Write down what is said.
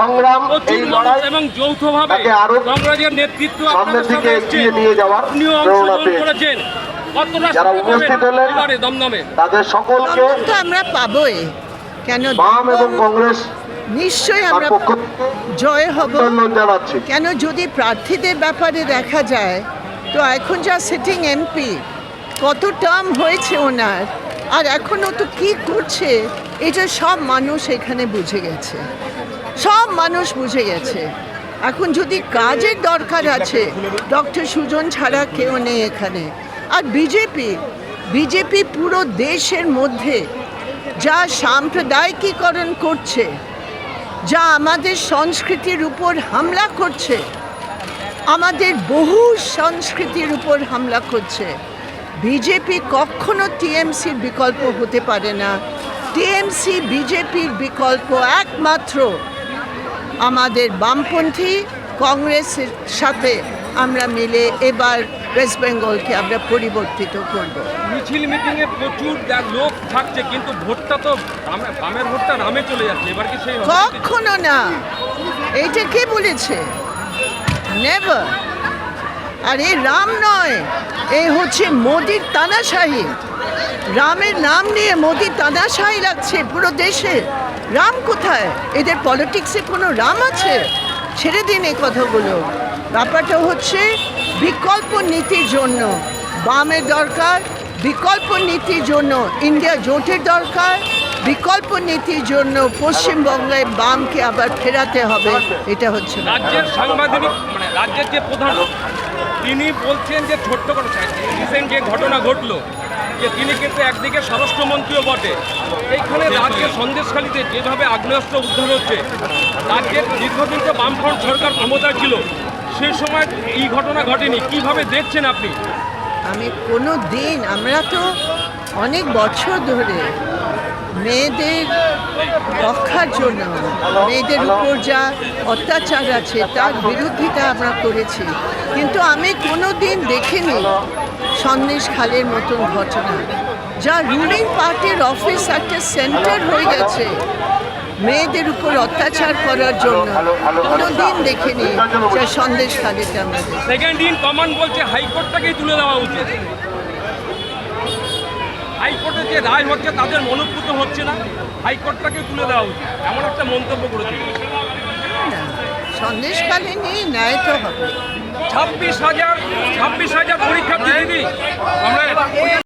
সংগ্রাম এই লড়াই এবং যৌথভাবে তাকে আরও কংগ্রেসের নেতৃত্ব সামনের দিকে এগিয়ে নিয়ে যাওয়ার আপনিও প্রেরণা অংশগ্রহণ পেয়েছি। করেছেন। কতটা যারা উপস্থিত হলেন, তাদের সকলকে তো আমরা পাবোই। কেন বাম এবং কংগ্রেস নিশ্চয়ই আমরা জয় হব। কেন যদি প্রার্থীদের ব্যাপারে দেখা যায় তো এখন যা সিটিং এমপি কত টার্ম হয়েছে ওনার আর এখনও তো কি করছে এটা সব মানুষ এখানে বুঝে গেছে। মানুষ বুঝে গেছে। এখন যদি কাজের দরকার আছে, ডক্টর সুজন ছাড়া কেউ নেই এখানে। আর বিজেপি বিজেপি পুরো দেশের মধ্যে যা সাম্প্রদায়িকীকরণ করছে, যা আমাদের সংস্কৃতির উপর হামলা করছে, আমাদের বহু সংস্কৃতির উপর হামলা করছে। বিজেপি কখনো টিএমসির বিকল্প হতে পারে না। টিএমসি, বিজেপির বিকল্প একমাত্র আমাদের বামপন্থী কংগ্রেসের সাথে আমরা মিলে এবার ওয়েস্ট বেঙ্গলকে আমরা পরিবর্তিত করব। মিছিল মিটিং এ প্রচুর লোক থাকছে কিন্তু ভোটটা তো বামে- বামের ভোটটা নামে চলে যাচ্ছে এবার কি সেই কখনো না। এইটা কে বলেছে? নেভার আর এই রাম নয় এ হচ্ছে মোদির তানাশাহি। রামের নাম নিয়ে মোদি তানাশাহি রাখছে পুরো দেশে। রাম কোথায়? এদের পলিটিক্সে কোনো রাম আছে? ছেড়ে দিন এই কথাগুলো। ব্যাপারটা হচ্ছে বিকল্প নীতির জন্য। বামের দরকার, বিকল্প নীতির জন্য। ইন্ডিয়া জোটের দরকার, বিকল্প নীতির জন্য পশ্চিমবঙ্গের বামকে আবার ফেরাতে হবে। এটা হচ্ছে রাজ্যের সাংবাদিক মানে রাজ্যের যে প্রধান তিনি বলছেন যে ছোট্ট করে রিসেন্ট যে ঘটনা ঘটলো, যে তিনি কিন্তু একদিকে স্বরাষ্ট্রমন্ত্রীও বটে। এইখানে রাজ্যের সন্দেশখালীতে যেভাবে আগ্নেয়াস্ত্র উদ্ধার হচ্ছে, রাজ্যের দীর্ঘদিন তো বামফ্রন্ট সরকার ক্ষমতা ছিল সেই সময় এই ঘটনা ঘটেনি। কীভাবে দেখছেন আপনি? আমি কোনো দিন আমরা তো অনেক বছর ধরে মেয়েদের রক্ষার জন্য মেয়েদের উপর যা অত্যাচার আছে তার বিরোধিতা আমরা করেছি। কিন্তু আমি কোনো দিন দেখিনি সন্দেশ খালের মতন ঘটনা। যা রুলিং পার্টির অফিস একটা সেন্টার হয়ে গেছে। মেয়েদের উপর অত্যাচার করার জন্য কোনো দিন দেখিনি যা সন্দেশ খালিতে আমরা সেকেন্ড ইন কমান্ড বলছে হাইকোর্টটাকেই তুলে দেওয়া উচিত। যে রায় হচ্ছে তাদের মনোভূত হচ্ছে না হাইকোর্টটাকে তুলে দেওয়া উচিত। এমন একটা মন্তব্য করেছে। সন্দেশকালে নেই ন্যায় তো হবে। ছাব্বিশ হাজার ছাব্বিশ হাজার পরীক্ষার্থী দিদি। আমরা